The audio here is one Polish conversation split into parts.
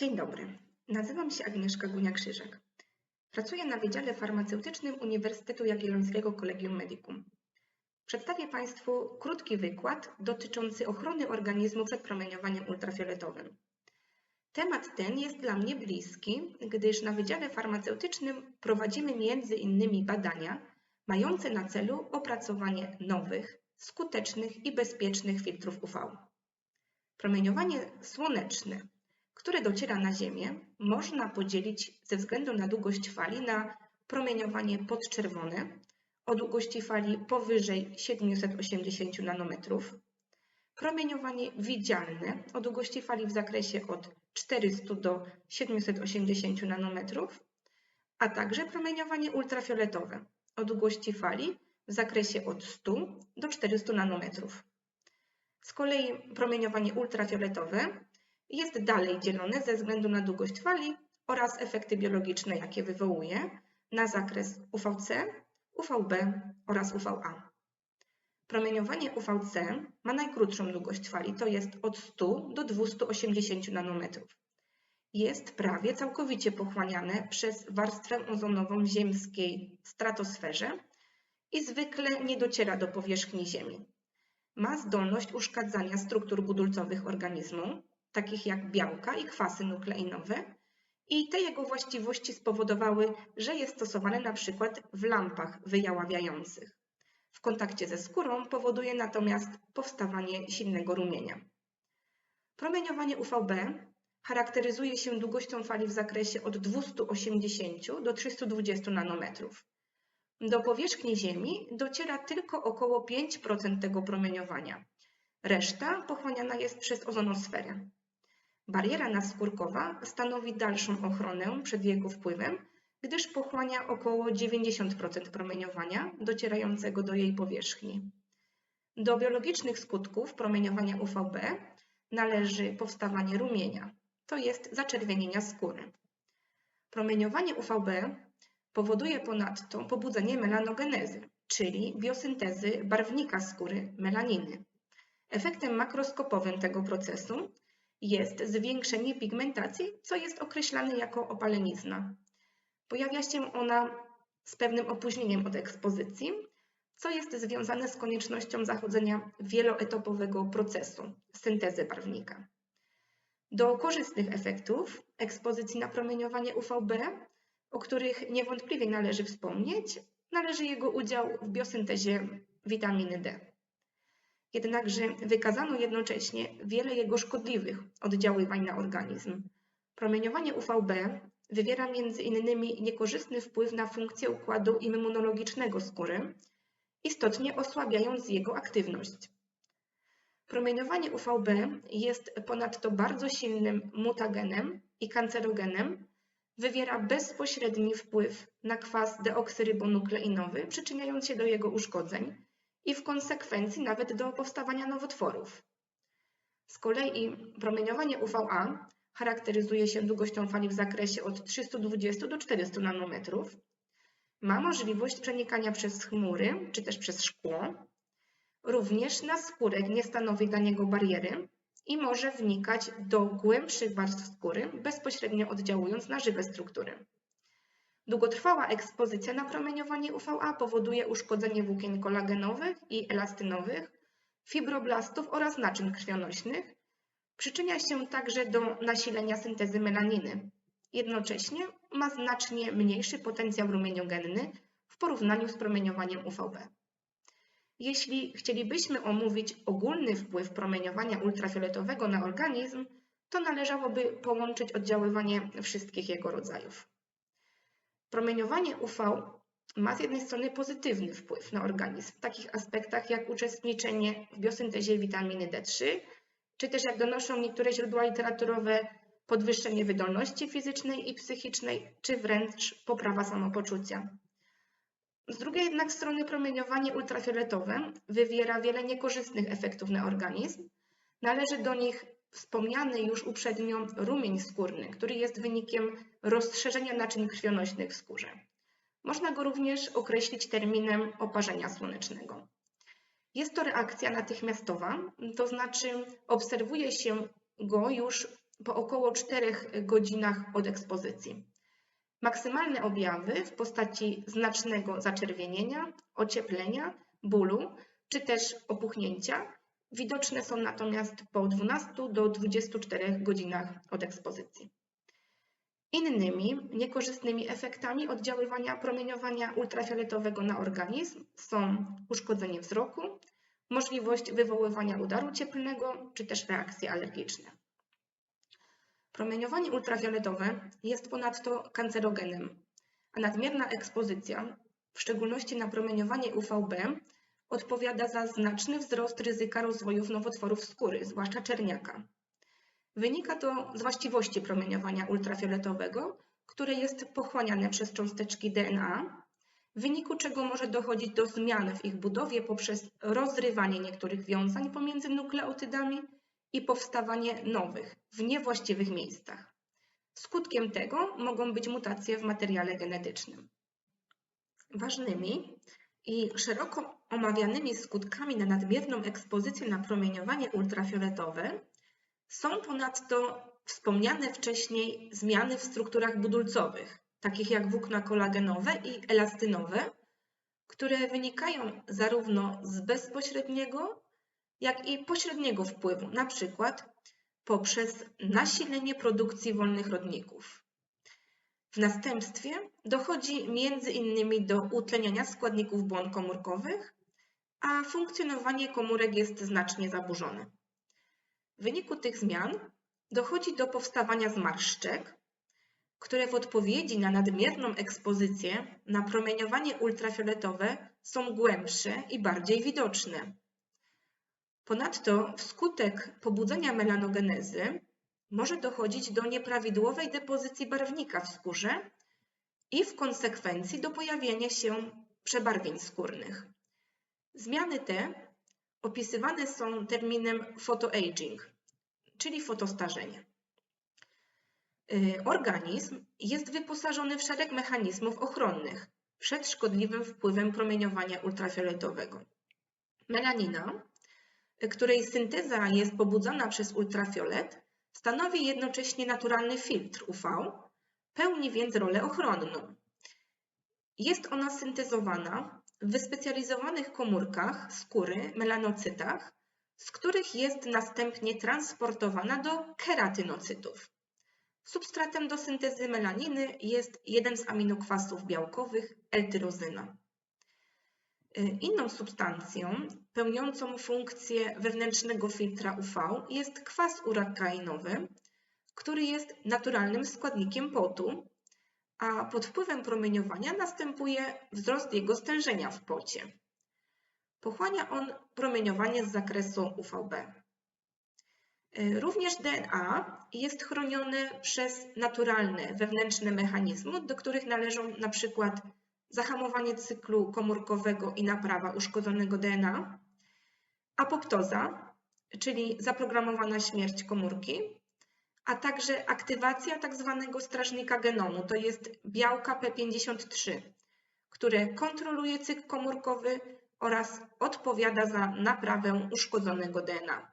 Dzień dobry, nazywam się Agnieszka Gunia-Krzyżak. Pracuję na Wydziale Farmaceutycznym Uniwersytetu Jagiellońskiego Collegium Medicum. Przedstawię Państwu krótki wykład dotyczący ochrony organizmu przed promieniowaniem ultrafioletowym. Temat ten jest dla mnie bliski, gdyż na Wydziale Farmaceutycznym prowadzimy między innymi badania mające na celu opracowanie nowych, skutecznych i bezpiecznych filtrów UV. Promieniowanie słoneczne, które dociera na Ziemię, można podzielić ze względu na długość fali na promieniowanie podczerwone o długości fali powyżej 780 nanometrów, promieniowanie widzialne o długości fali w zakresie od 400 do 780 nanometrów, a także promieniowanie ultrafioletowe o długości fali w zakresie od 100 do 400 nanometrów. Z kolei promieniowanie ultrafioletowe jest dalej dzielone ze względu na długość fali oraz efekty biologiczne, jakie wywołuje, na zakres UVC, UVB oraz UVA. Promieniowanie UVC ma najkrótszą długość fali, to jest od 100 do 280 nanometrów. Jest prawie całkowicie pochłaniane przez warstwę ozonową ziemskiej w stratosferze i zwykle nie dociera do powierzchni Ziemi. Ma zdolność uszkadzania struktur budulcowych organizmu, takich jak białka i kwasy nukleinowe, i te jego właściwości spowodowały, że jest stosowany przykład w lampach wyjaławiających. W kontakcie ze skórą powoduje natomiast powstawanie silnego rumienia. Promieniowanie UVB charakteryzuje się długością fali w zakresie od 280 do 320 nanometrów. Do powierzchni Ziemi dociera tylko około 5% tego promieniowania. Reszta pochłaniana jest przez ozonosferę. Bariera naskórkowa stanowi dalszą ochronę przed jego wpływem, gdyż pochłania około 90% promieniowania docierającego do jej powierzchni. Do biologicznych skutków promieniowania UVB należy powstawanie rumienia, to jest zaczerwienienia skóry. Promieniowanie UVB powoduje ponadto pobudzenie melanogenezy, czyli biosyntezy barwnika skóry melaniny. Efektem makroskopowym tego procesu jest zwiększenie pigmentacji, co jest określane jako opalenizna. Pojawia się ona z pewnym opóźnieniem od ekspozycji, co jest związane z koniecznością zachodzenia wieloetapowego procesu syntezy barwnika. Do korzystnych efektów ekspozycji na promieniowanie UVB, o których niewątpliwie należy wspomnieć, należy jego udział w biosyntezie witaminy D. Jednakże wykazano jednocześnie wiele jego szkodliwych oddziaływań na organizm. Promieniowanie UVB wywiera m.in. niekorzystny wpływ na funkcję układu immunologicznego skóry, istotnie osłabiając jego aktywność. Promieniowanie UVB jest ponadto bardzo silnym mutagenem i kancerogenem, wywiera bezpośredni wpływ na kwas deoksyrybonukleinowy, przyczyniając się do jego uszkodzeń i w konsekwencji nawet do powstawania nowotworów. Z kolei promieniowanie UVA charakteryzuje się długością fali w zakresie od 320 do 400 nanometrów. Ma możliwość przenikania przez chmury czy też przez szkło. Również na skórek nie stanowi dla niego bariery i może wnikać do głębszych warstw skóry, bezpośrednio oddziałując na żywe struktury. Długotrwała ekspozycja na promieniowanie UVA powoduje uszkodzenie włókien kolagenowych i elastynowych, fibroblastów oraz naczyń krwionośnych. Przyczynia się także do nasilenia syntezy melaniny. Jednocześnie ma znacznie mniejszy potencjał rumieniogenny w porównaniu z promieniowaniem UVB. Jeśli chcielibyśmy omówić ogólny wpływ promieniowania ultrafioletowego na organizm, to należałoby połączyć oddziaływanie wszystkich jego rodzajów. Promieniowanie UV ma z jednej strony pozytywny wpływ na organizm w takich aspektach jak uczestniczenie w biosyntezie witaminy D3, czy też jak donoszą niektóre źródła literaturowe, podwyższenie wydolności fizycznej i psychicznej, czy wręcz poprawa samopoczucia. Z drugiej jednak strony promieniowanie ultrafioletowe wywiera wiele niekorzystnych efektów na organizm. Należy do nich wspomniany już uprzednio rumień skórny, który jest wynikiem rozszerzenia naczyń krwionośnych w skórze. Można go również określić terminem oparzenia słonecznego. Jest to reakcja natychmiastowa, to znaczy obserwuje się go już po około 4 godzinach od ekspozycji. Maksymalne objawy w postaci znacznego zaczerwienienia, ocieplenia, bólu czy też opuchnięcia widoczne są natomiast po 12 do 24 godzinach od ekspozycji. Innymi niekorzystnymi efektami oddziaływania promieniowania ultrafioletowego na organizm są uszkodzenie wzroku, możliwość wywoływania udaru cieplnego czy też reakcje alergiczne. Promieniowanie ultrafioletowe jest ponadto kancerogenem, a nadmierna ekspozycja, w szczególności na promieniowanie UVB, odpowiada za znaczny wzrost ryzyka rozwoju nowotworów skóry, zwłaszcza czerniaka. Wynika to z właściwości promieniowania ultrafioletowego, które jest pochłaniane przez cząsteczki DNA, w wyniku czego może dochodzić do zmian w ich budowie poprzez rozrywanie niektórych wiązań pomiędzy nukleotydami i powstawanie nowych w niewłaściwych miejscach. Skutkiem tego mogą być mutacje w materiale genetycznym. Ważnymi i szeroko omawianymi skutkami na nadmierną ekspozycję na promieniowanie ultrafioletowe są ponadto wspomniane wcześniej zmiany w strukturach budulcowych, takich jak włókna kolagenowe i elastynowe, które wynikają zarówno z bezpośredniego, jak i pośredniego wpływu, na przykład poprzez nasilenie produkcji wolnych rodników. W następstwie dochodzi między innymi do utleniania składników błon komórkowych, a funkcjonowanie komórek jest znacznie zaburzone. W wyniku tych zmian dochodzi do powstawania zmarszczek, które w odpowiedzi na nadmierną ekspozycję na promieniowanie ultrafioletowe są głębsze i bardziej widoczne. Ponadto wskutek pobudzenia melanogenezy może dochodzić do nieprawidłowej depozycji barwnika w skórze i w konsekwencji do pojawienia się przebarwień skórnych. Zmiany te opisywane są terminem photoaging, czyli fotostarzenie. Y, organizm jest wyposażony w szereg mechanizmów ochronnych przed szkodliwym wpływem promieniowania ultrafioletowego. Melanina, y, której synteza jest pobudzana przez ultrafiolet, stanowi jednocześnie naturalny filtr UV, pełni więc rolę ochronną. Jest ona syntezowana w wyspecjalizowanych komórkach skóry, melanocytach, z których jest następnie transportowana do keratynocytów. Substratem do syntezy melaniny jest jeden z aminokwasów białkowych, L-tyrozyna. Inną substancją pełniącą funkcję wewnętrznego filtra UV jest kwas urakainowy, który jest naturalnym składnikiem potu, a pod wpływem promieniowania następuje wzrost jego stężenia w pocie. Pochłania on promieniowanie z zakresu UVB. Y, również DNA jest chronione przez naturalne wewnętrzne mechanizmy, do których należą na przykład zahamowanie cyklu komórkowego i naprawa uszkodzonego DNA, apoptoza, czyli zaprogramowana śmierć komórki, a także aktywacja tzw. Tak strażnika genomu, to jest białka P53, które kontroluje cykl komórkowy oraz odpowiada za naprawę uszkodzonego DNA.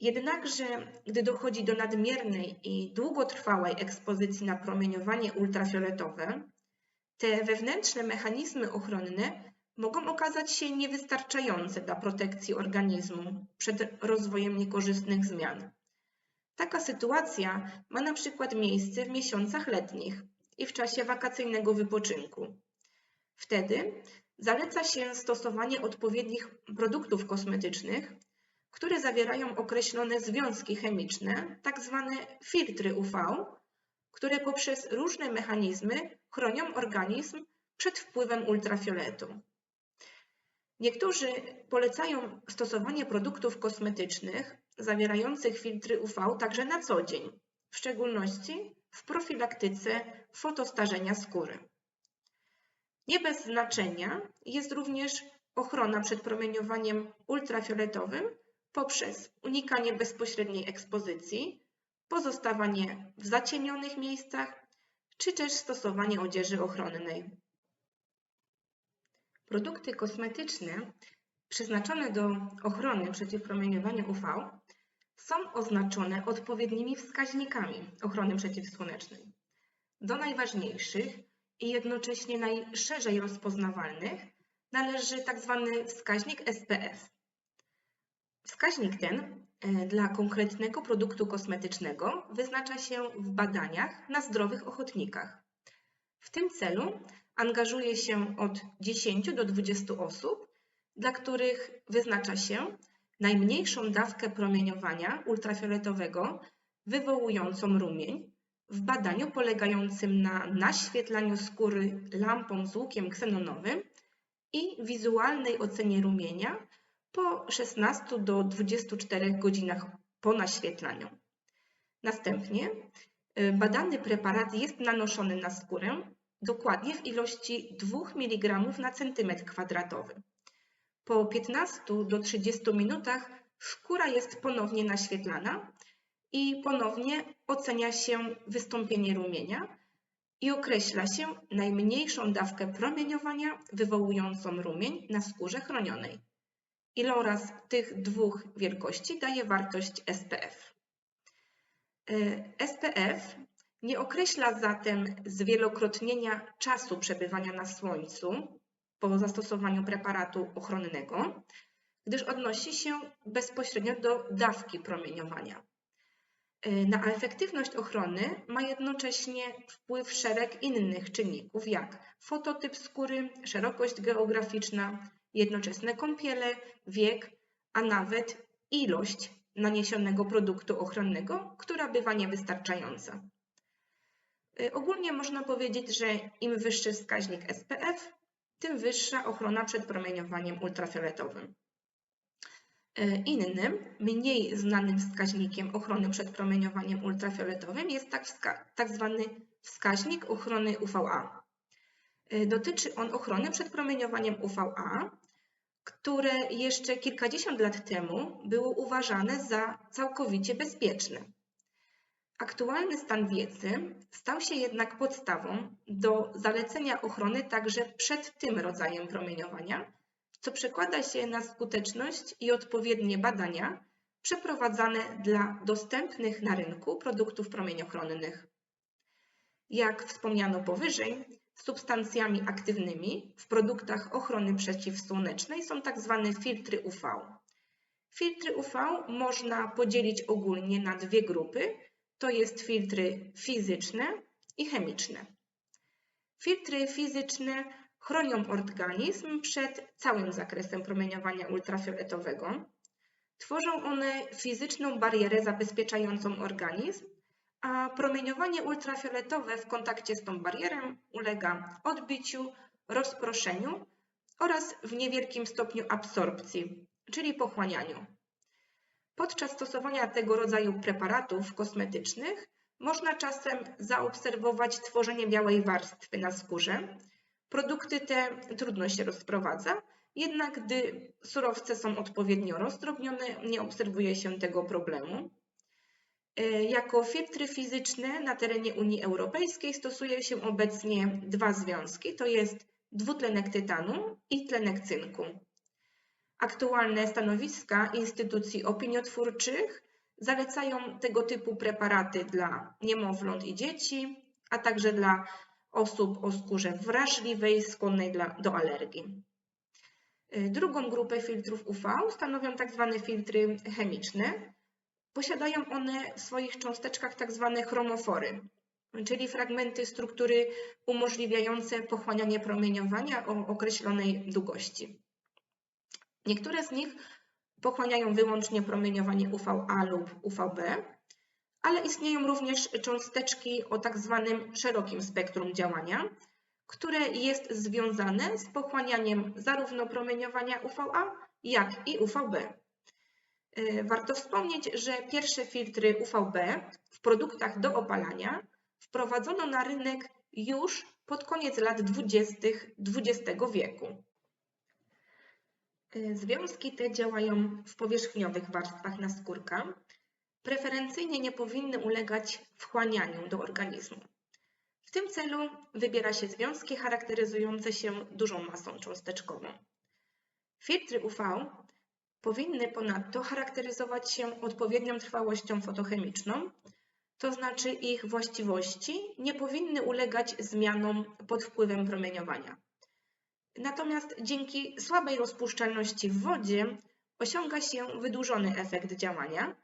Jednakże, gdy dochodzi do nadmiernej i długotrwałej ekspozycji na promieniowanie ultrafioletowe, te wewnętrzne mechanizmy ochronne mogą okazać się niewystarczające dla protekcji organizmu przed rozwojem niekorzystnych zmian. Taka sytuacja ma na przykład miejsce w miesiącach letnich i w czasie wakacyjnego wypoczynku. Wtedy zaleca się stosowanie odpowiednich produktów kosmetycznych, które zawierają określone związki chemiczne, tak zwane filtry UV, które poprzez różne mechanizmy chronią organizm przed wpływem ultrafioletu. Niektórzy polecają stosowanie produktów kosmetycznych zawierających filtry UV także na co dzień, w szczególności w profilaktyce fotostarzenia skóry. Nie bez znaczenia jest również ochrona przed promieniowaniem ultrafioletowym poprzez unikanie bezpośredniej ekspozycji, pozostawanie w zacienionych miejscach czy też stosowanie odzieży ochronnej. Produkty kosmetyczne przeznaczone do ochrony przeciw promieniowaniu UV są oznaczone odpowiednimi wskaźnikami ochrony przeciwsłonecznej. Do najważniejszych i jednocześnie najszerzej rozpoznawalnych należy tzw. Tak wskaźnik SPF. Wskaźnik ten e, dla konkretnego produktu kosmetycznego wyznacza się w badaniach na zdrowych ochotnikach. W tym celu angażuje się od 10 do 20 osób, dla których wyznacza się najmniejszą dawkę promieniowania ultrafioletowego wywołującą rumień w badaniu polegającym na naświetlaniu skóry lampą z łukiem ksenonowym i wizualnej ocenie rumienia po 16 do 24 godzinach po naświetlaniu. Następnie y, badany preparat jest nanoszony na skórę dokładnie w ilości 2 mg na centymetr kwadratowy. Po 15 do 30 minutach skóra jest ponownie naświetlana i ponownie ocenia się wystąpienie rumienia i określa się najmniejszą dawkę promieniowania wywołującą rumień na skórze chronionej. Iloraz tych dwóch wielkości daje wartość SPF. E, SPF nie określa zatem zwielokrotnienia czasu przebywania na słońcu po zastosowaniu preparatu ochronnego, gdyż odnosi się bezpośrednio do dawki promieniowania. E, na efektywność ochrony ma jednocześnie wpływ szereg innych czynników, jak fototyp skóry, szerokość geograficzna, jednoczesne kąpiele, wiek, a nawet ilość naniesionego produktu ochronnego, która bywa niewystarczająca. E, ogólnie można powiedzieć, że im wyższy wskaźnik SPF, tym wyższa ochrona przed promieniowaniem ultrafioletowym. E, innym, mniej znanym wskaźnikiem ochrony przed promieniowaniem ultrafioletowym jest tak, tak zwany wskaźnik ochrony UVA. E, dotyczy on ochrony przed promieniowaniem UVA, które jeszcze kilkadziesiąt lat temu było uważane za całkowicie bezpieczne. Aktualny stan wiedzy stał się jednak podstawą do zalecenia ochrony także przed tym rodzajem promieniowania, co przekłada się na skuteczność i odpowiednie badania przeprowadzane dla dostępnych na rynku produktów promieniochronnych. Jak wspomniano powyżej, substancjami aktywnymi w produktach ochrony przeciwsłonecznej są tzw. Tak filtry UV. Filtry UV można podzielić ogólnie na dwie grupy, to jest filtry fizyczne i chemiczne. Filtry fizyczne chronią organizm przed całym zakresem promieniowania ultrafioletowego. Tworzą one fizyczną barierę zabezpieczającą organizm, a promieniowanie ultrafioletowe w kontakcie z tą barierą ulega odbiciu, rozproszeniu oraz w niewielkim stopniu absorpcji, czyli pochłanianiu. Podczas stosowania tego rodzaju preparatów kosmetycznych można czasem zaobserwować tworzenie białej warstwy na skórze. Produkty te trudno się rozprowadza, jednak gdy surowce są odpowiednio rozdrobnione, nie obserwuje się tego problemu. E, jako filtry fizyczne na terenie Unii Europejskiej stosuje się obecnie dwa związki, to jest dwutlenek tytanu i tlenek cynku. Aktualne stanowiska instytucji opiniotwórczych zalecają tego typu preparaty dla niemowląt i dzieci, a także dla osób o skórze wrażliwej, skłonnej do alergii. Y, drugą grupę filtrów UV stanowią tzw. Tak filtry chemiczne. Posiadają one w swoich cząsteczkach tzw. Tak chromofory, czyli fragmenty struktury umożliwiające pochłanianie promieniowania o określonej długości. Niektóre z nich pochłaniają wyłącznie promieniowanie UVA lub UVB, ale istnieją również cząsteczki o tak zwanym szerokim spektrum działania, które jest związane z pochłanianiem zarówno promieniowania UVA, jak i UVB. E, warto wspomnieć, że pierwsze filtry UVB w produktach do opalania wprowadzono na rynek już pod koniec lat 20. XX wieku. E, związki te działają w powierzchniowych warstwach naskórka. Preferencyjnie nie powinny ulegać wchłanianiu do organizmu. W tym celu wybiera się związki charakteryzujące się dużą masą cząsteczkową. Filtry UV powinny ponadto charakteryzować się odpowiednią trwałością fotochemiczną, to znaczy ich właściwości nie powinny ulegać zmianom pod wpływem promieniowania. Natomiast dzięki słabej rozpuszczalności w wodzie osiąga się wydłużony efekt działania,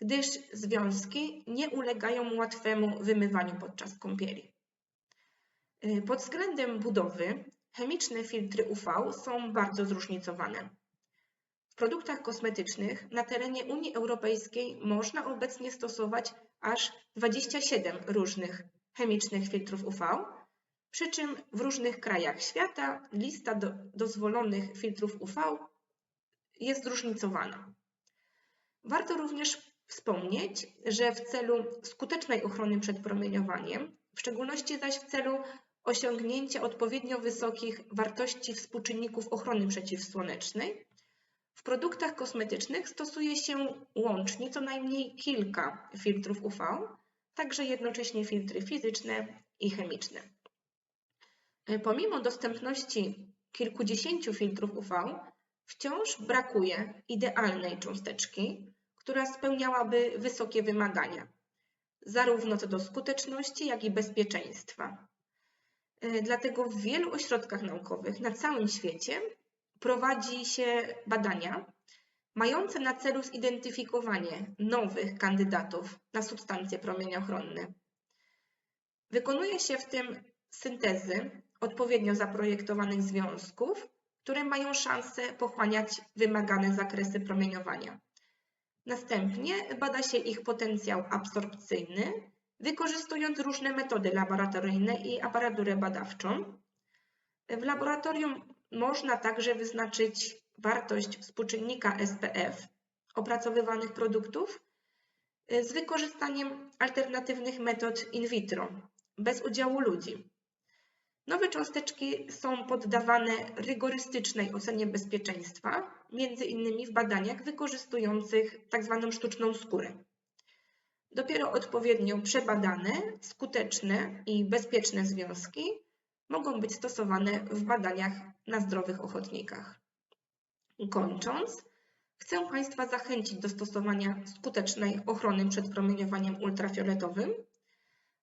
gdyż związki nie ulegają łatwemu wymywaniu podczas kąpieli. Y, pod względem budowy chemiczne filtry UV są bardzo zróżnicowane. W produktach kosmetycznych na terenie Unii Europejskiej można obecnie stosować aż 27 różnych chemicznych filtrów UV, przy czym w różnych krajach świata lista do, dozwolonych filtrów UV jest zróżnicowana. Warto również wspomnieć, że w celu skutecznej ochrony przed promieniowaniem, w szczególności zaś w celu osiągnięcia odpowiednio wysokich wartości współczynników ochrony przeciwsłonecznej, w produktach kosmetycznych stosuje się łącznie co najmniej kilka filtrów UV, także jednocześnie filtry fizyczne i chemiczne. Pomimo dostępności kilkudziesięciu filtrów UV, wciąż brakuje idealnej cząsteczki, która spełniałaby wysokie wymagania, zarówno co do skuteczności, jak i bezpieczeństwa. Dlatego w wielu ośrodkach naukowych na całym świecie prowadzi się badania mające na celu zidentyfikowanie nowych kandydatów na substancje promieniochronne. Wykonuje się w tym syntezy odpowiednio zaprojektowanych związków, które mają szansę pochłaniać wymagane zakresy promieniowania. Następnie bada się ich potencjał absorpcyjny, wykorzystując różne metody laboratoryjne i aparaturę badawczą. W laboratorium można także wyznaczyć wartość współczynnika SPF opracowywanych produktów y, z wykorzystaniem alternatywnych metod in vitro, bez udziału ludzi. Nowe cząsteczki są poddawane rygorystycznej ocenie bezpieczeństwa, między innymi w badaniach wykorzystujących tzw. Tak sztuczną skórę. Dopiero odpowiednio przebadane, skuteczne i bezpieczne związki mogą być stosowane w badaniach na zdrowych ochotnikach. Kończąc, chcę Państwa zachęcić do stosowania skutecznej ochrony przed promieniowaniem ultrafioletowym,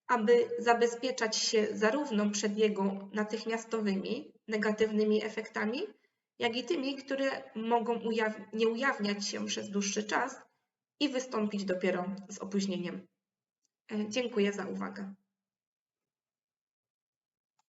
aby zabezpieczać się zarówno przed jego natychmiastowymi negatywnymi efektami, jak i tymi, które mogą nie ujawniać się przez dłuższy czas i wystąpić dopiero z opóźnieniem. E, dziękuję za uwagę.